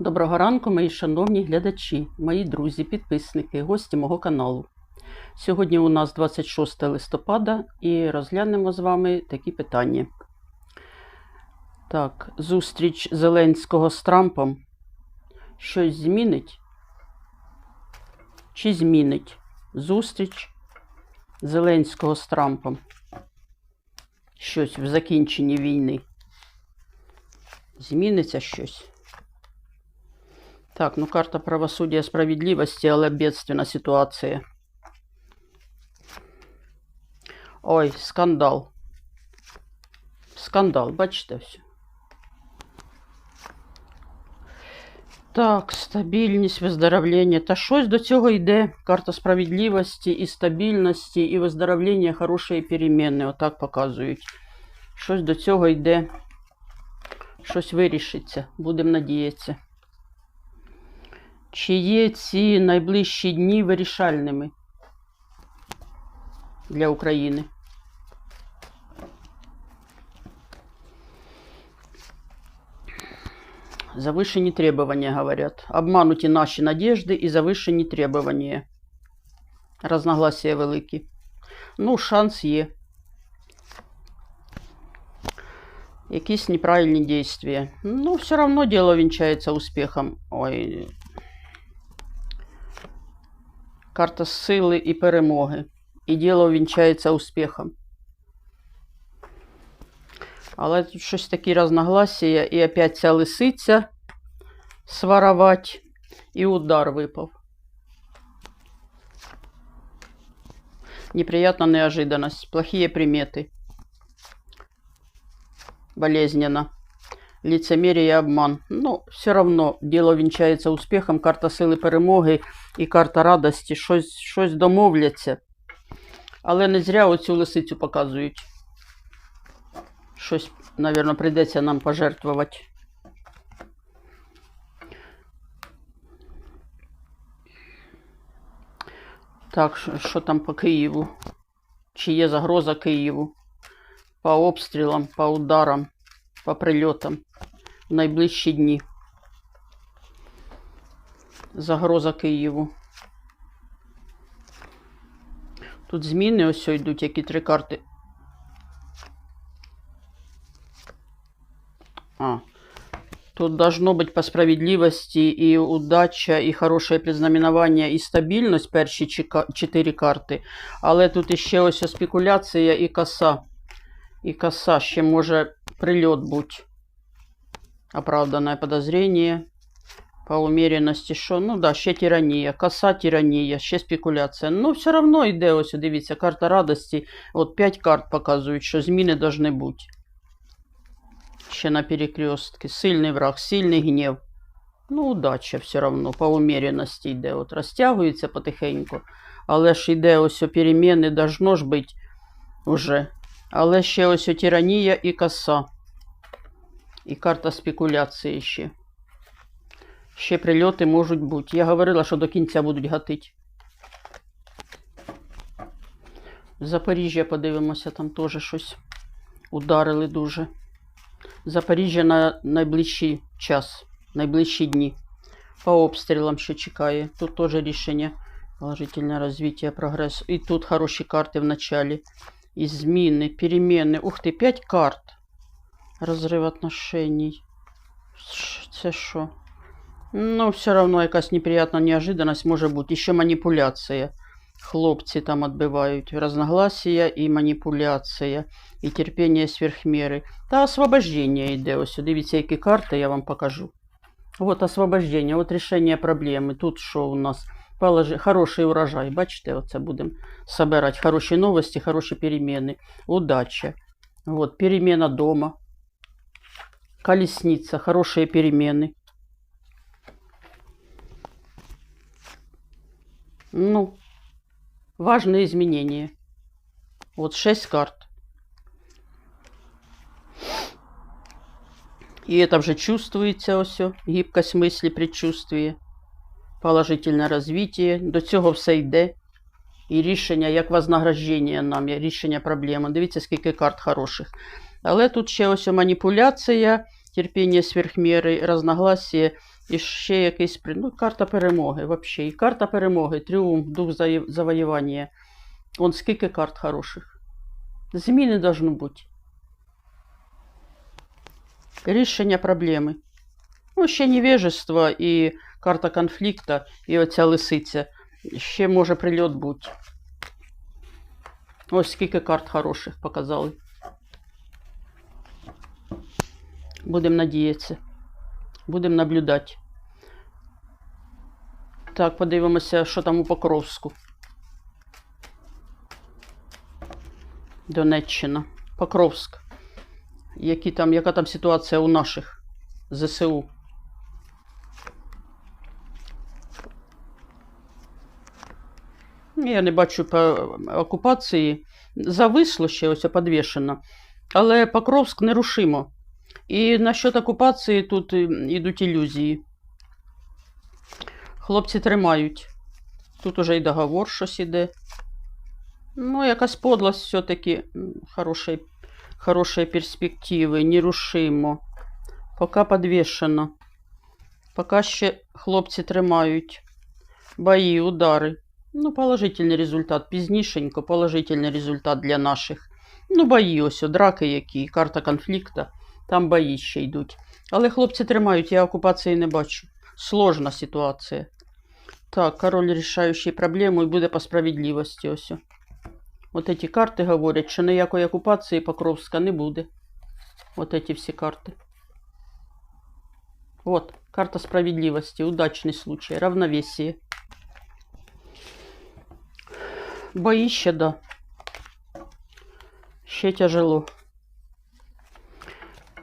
Доброго ранку, мої шановні глядачі, мої друзі, підписники, гості мого каналу. Сьогодні у нас 26 листопада і розглянемо з вами такі питання. Так, зустріч Зеленського з Трампом щось змінить? Чи змінить зустріч Зеленського з Трампом? Щось в закінченні війни? Зміниться щось? Так, ну карта правосудия справедливости, але бедственна ситуація. Ой, скандал. Скандал, бачите все. Так, стабільність, виздоровлення. Та щось до цього йде. Карта справедливості і стабільності, і виздоровлення, хорошої переміни. Отак показують. Щось до цього йде. Щось вирішиться. Будемо надіятися. Чи є ці найближчі дні вирішальними для України? Завышенные требования, говорят. Обмануті наші надежди і завишені требования. Разногласия великі. Ну, шанс є. Якісь неправильні действия. Ну, все равно дело венчается успехом. Ой, Карта сили і перемоги. І діло вінчається успіхом. Але тут щось такі разногласія, і опять ця лисиця сваровать, і удар випав. Неприятна неожиданность, плохие приметы. Болезненно. Лицемерие и обман. Ну, все равно дело вінчається успіхом. Карта сили перемоги і карта радості. Щось, щось домовляться. Але не зря оцю лисицю показують. Щось, мабуть, прийдеться нам пожертвувати. Так, що там по Києву? Чи є загроза Києву? По обстрілам, по ударам, по прильотам в найближчі дні. Загроза Києву. Тут зміни ось йдуть, які три карти. А. Тут должно быть по справедливости и удача, і хороше признаменування, і стабільність перші чотири карти. Але тут іще ось спекуляція і коса. І коса ще може прильот бути. Оправданное подозрение. По умеренности, що, ну да, ще тиранія, коса тиранія, ще спекуляція. Ну, все равно йде, ось, дивіться, карта радості. От 5 карт показують, що зміни должны бути. Ще на перекрестки. Сильний враг, сильний гнів. Ну, удача все равно, по умеренности йде. От розтягується потихеньку. Але ж йде ось переміни, должно ж бути уже. Але ще ось тиранія і коса. І карта спекуляції ще. Ще прильоти можуть бути. Я говорила, що до кінця будуть гатити. Запоріжжя подивимося, там теж щось ударили дуже. Запоріжжя на найближчий час, найближчі дні. По обстрілам що чекає. Тут теж рішення. Положительне розвиття, прогрес. І тут хороші карти в началі. І зміни, переміни. Ух ти, 5 карт. Розрив отношений. Ш- Це що? Ну, все равно якась неприятна неожиданность може бути. Ще маніпуляція. Хлопці там відбивають разногласія і маніпуляція, і терпіння сверхміри. Та освобождення йде. Ось, дивіться, які карти я вам покажу. От освобождення, от рішення проблеми. Тут що у нас? Положи... Хороший урожай. Бачите, оце будемо собирати. Хороші новості, хороші переміни. Удача. Вот, перемена дома. Колесница, хорошие перемены. Ну, важные изменения. Вот шесть карт. И это вже чувствується ось, о, гибкость мысли, предчувствие, Положительне розвиття. До цього все йде. І рішення, як вознаграждення нам, рішення проблеми. Дивіться, скільки карт хороших. Але тут ще ось маніпуляція терпіння сверхміри, разногласія і ще якийсь ну, карта перемоги. Вообще. І карта перемоги, тріумф, дух завоювання. Он скільки карт хороших. Зміни должно бути. Рішення проблеми. Ну, ще невежество і карта конфлікту, і оця лисиця. Ще може прильот бути. Ось скільки карт хороших показали. Будемо надіятися. Будемо наблюдати. Так, подивимося, що там у Покровську. Донеччина. Покровськ. Які там, яка там ситуація у наших ЗСУ? Я не бачу по окупації. Зависло ще ось підвішено. Але Покровськ нерушимо. І насчет окупації тут е, йдуть ілюзії. Хлопці тримають. Тут уже і договор щось іде. Ну, якась подлость все-таки хороші, хороші перспективи, нерушимо. Поки підвішено. Поки ще хлопці тримають. Бої, удари. Ну, положительний результат. Пізнішенько, положительний результат для наших. Ну, бої ось, драки які, карта конфлікту. Там бої ще йдуть. Але хлопці тримають, я окупації не бачу. Сложна ситуація. Так, король рішаючий проблему і буде по справедливості ось. От ці карти говорять, що ніякої окупації Покровська не буде. От ці всі карти. Вот, карта справедливости, удачный случай, равновесие. Бої ще, да. Ще тяжело.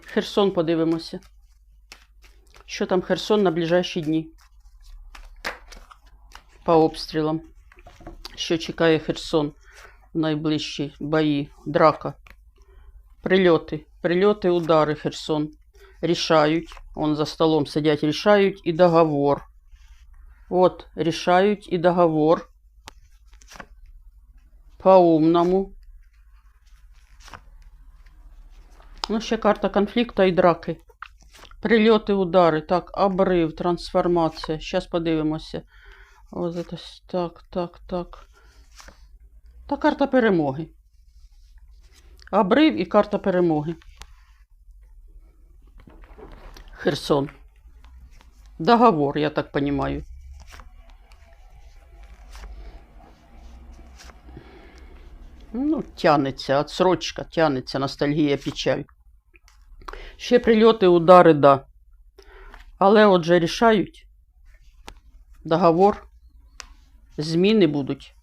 Херсон подивимося. Що там Херсон на ближайші дні? По обстрілам. Що чекає Херсон в найближчі бої? Драка. Прильоти. Прильоти, удари Херсон. Рішають. Он за столом сидять, рішають і договор. От, рішають і договор. По-умному. Ну, ще карта конфлікту і драки. Прильоти, удари. Так, обрив, трансформація. Зараз подивимося. Ось це, так, так, так. Та карта перемоги. Обрив і карта перемоги. Херсон. Договор, я так понимаю. Ну, тянеться, отсрочка, тянеться, ностальгія, печаль. Ще прильоти, удари, да. Але отже рішають. Договор. Зміни будуть.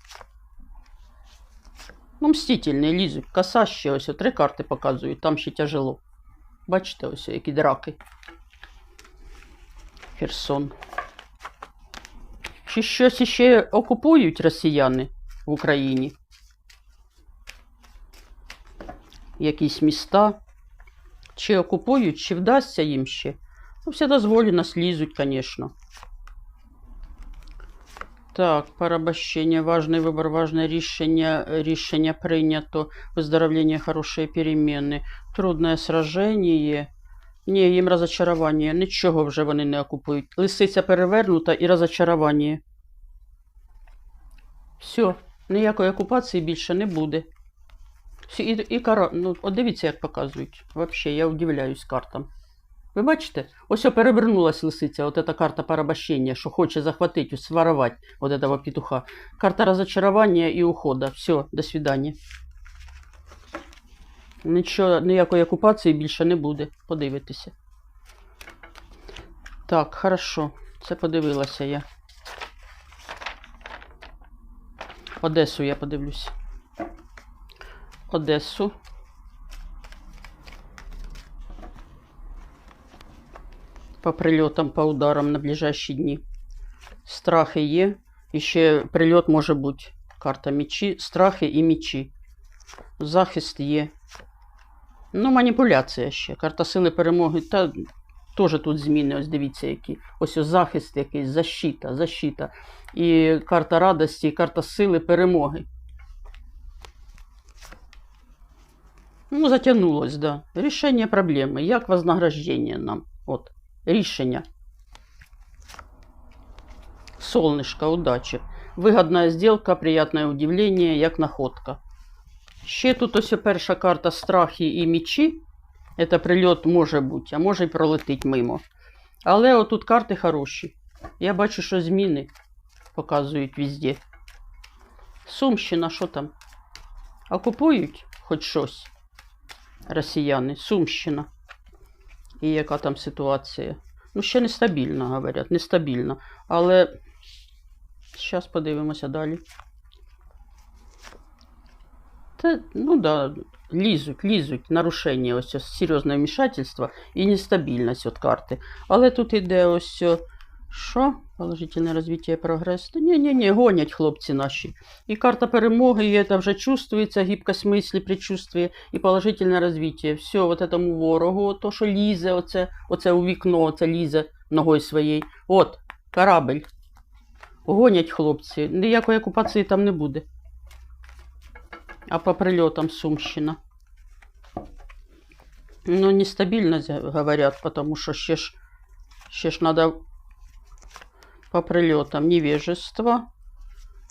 Ну, мстительні лізуть. Коса ще ось три карти показують, там ще тяжело. Бачите, ось які драки. Херсон. Чи щось іще окупують росіяни в Україні? Якісь міста? Чи окупують, чи вдасться їм ще? Ну, все дозволено, слізуть, звісно. Так, порабощення, важний вибор, важне рішення, рішення прийнято, виздоровлення, хороші переміни, трудне сраження. Ні, їм розочарування, нічого вже вони не окупують. Лисиця перевернута і розочарування. Все, ніякої окупації більше не буде. І, і кара... ну, от дивіться, як показують. Взагалі, я удивляюсь картам. Ви бачите? Ось перевернулась лисиця, от эта карта порабощення, що хоче захватити, своровать вот этого петуха. Карта розочарування і ухода. Все, до свидання. Нічого, ніякої окупації більше не буде. Подивитися. Так, хорошо. Це подивилася я. Одесу я подивлюсь. Одесу. По прильотам, по ударам на ближайші дні. Страхи є. І ще прильот може бути. Карта мечі, страхи і мечі. Захист є. Ну, маніпуляція ще. Карта сили перемоги. Та теж тут зміни, ось дивіться, які. Ось ось захист якийсь, защита, защита. І карта радості, і карта сили перемоги. Ну, затягнулось, да. Рішення проблеми. Як вознаграждення нам? От, рішення. Солнышко, удачі. Вигодна сделка, приятне удивлення, як находка. Ще тут ось перша карта страхи і мічі. Це прильот може бути, а може й пролетить мимо. Але отут карти хороші. Я бачу, що зміни показують везде. Сумщина, що там? Окупують хоч щось росіяни, Сумщина. І яка там ситуація? Ну, ще нестабільно, говорять, нестабільно. Але зараз подивимося далі. Та, ну да, лізуть, лізуть, нарушення, ось серйозне вмішательство і нестабільність от карти. Але тут іде ось о, що? Положительне розвиття і прогрес. Та ні, ні, ні, гонять хлопці наші. І карта перемоги, і це вже чувствується, гибкость мислі, предчувствие, і положительне розвиття. Все, от этому ворогу, то, що лізе, оце, оце у вікно, оце лізе ногою своєю. От, корабль. Гонять хлопці. Ніякої окупації там не буде. А по прильотам Сумщина. Ну, нестабильность, говорят, потому что ще ж, ще ж надо по прильотам невежество.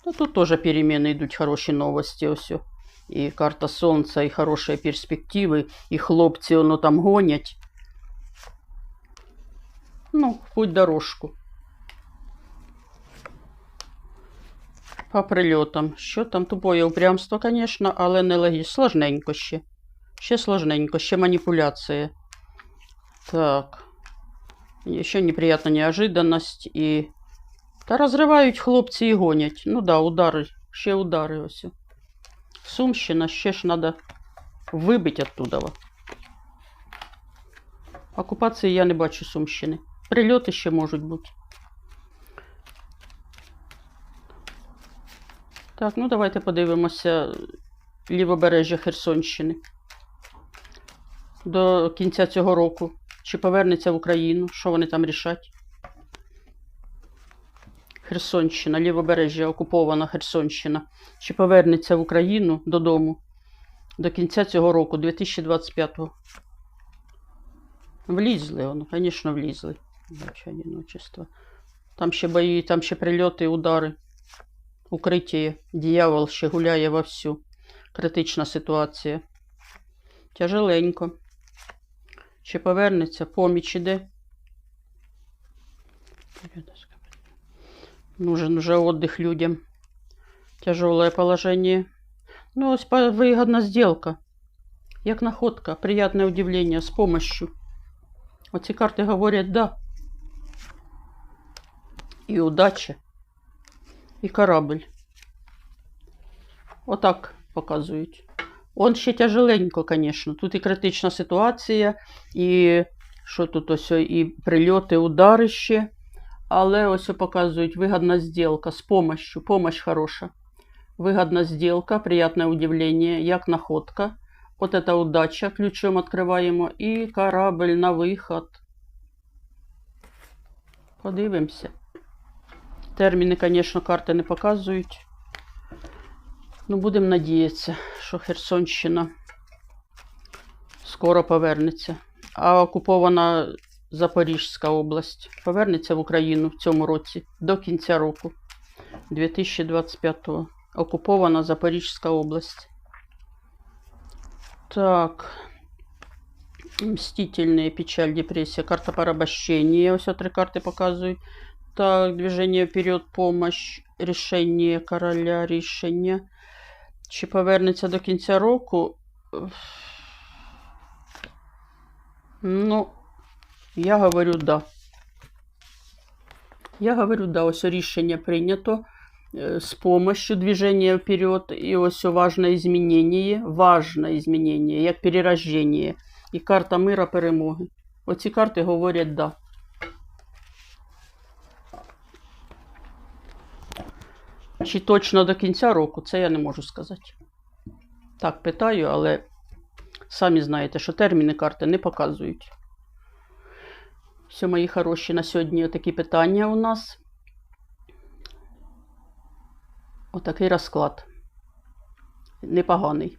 Да тут тоже перемены идут, хорошие новости, все. И карта солнца, и хорошие перспективы, и хлопцы, оно там гонять. Ну, в путь дорожку. По прильотам. Що там тупое упрямство, конечно, але не логічно. Сложненько ще. Ще сложненько, ще маніпуляція. Так. Ще неприятна неожиданность і. Та розривають хлопці і гонять. Ну да, удари. Ще удари ось. Сумщина, ще ж треба вибити оттуда. Окупації я не бачу Сумщини. Прильоти ще можуть бути. Так, ну давайте подивимося лівобережжя Херсонщини. До кінця цього року. Чи повернеться в Україну? Що вони там рішать? Херсонщина, лівобережжя, окупована Херсонщина. Чи повернеться в Україну додому до кінця цього року, 2025-го? Влізли воно, звісно, влізли. Бачу, одиночество. Там ще бої, там ще прильоти, удари. Укриття. Діявол ще гуляє вовсю. Критична ситуація. Тяжеленько. Чи повернеться? Поміч іде. Нужен уже отдых людям. Тяжелое положение. Ну, выгодна сделка. Як находка, приятное удивление с помощью. Оці карти говорять да. І удача, і корабль. Отак показують. Он ще тяжеленько, звісно. Тут і критична ситуація, і що тут ось і прильоти, удари ще. Але ось показують вигодна сделка з помощью. Помощь хороша. Выгодна сделка, приятное удивление, як находка. Вот это удача, ключом открываємо. І корабль на виход. Подивимося. Терміни, звісно, карти не показують. Ну, будемо надіятися, що Херсонщина скоро повернеться. А окупована Запорізька область повернеться в Україну в цьому році до кінця року 2025-го. Окупована Запорізька область. Так. Мстительные, печаль, депрессия, карта порабощения. Ось три карти показують. Так, движение вперед, помощь, рішення короля, рішення. Чи повернеться до кінця року? Ну, я говорю да. Я говорю да, ось рішення прийнято э, с помощью движения вперед. И ось важное изменение, важное изменение, як перерождение. І карта мира перемоги. Оці карти говорять да. Чи точно до кінця року, це я не можу сказати. Так, питаю, але самі знаєте, що терміни карти не показують. Все, мої хороші, на сьогодні такі питання у нас. Отакий розклад. Непоганий.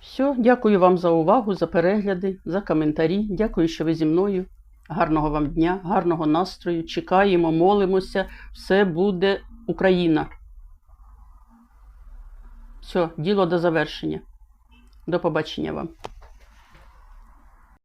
Все, дякую вам за увагу, за перегляди, за коментарі. Дякую, що ви зі мною. Гарного вам дня, гарного настрою. Чекаємо, молимося. Все буде Україна. Все, діло до завершення. До побачення вам.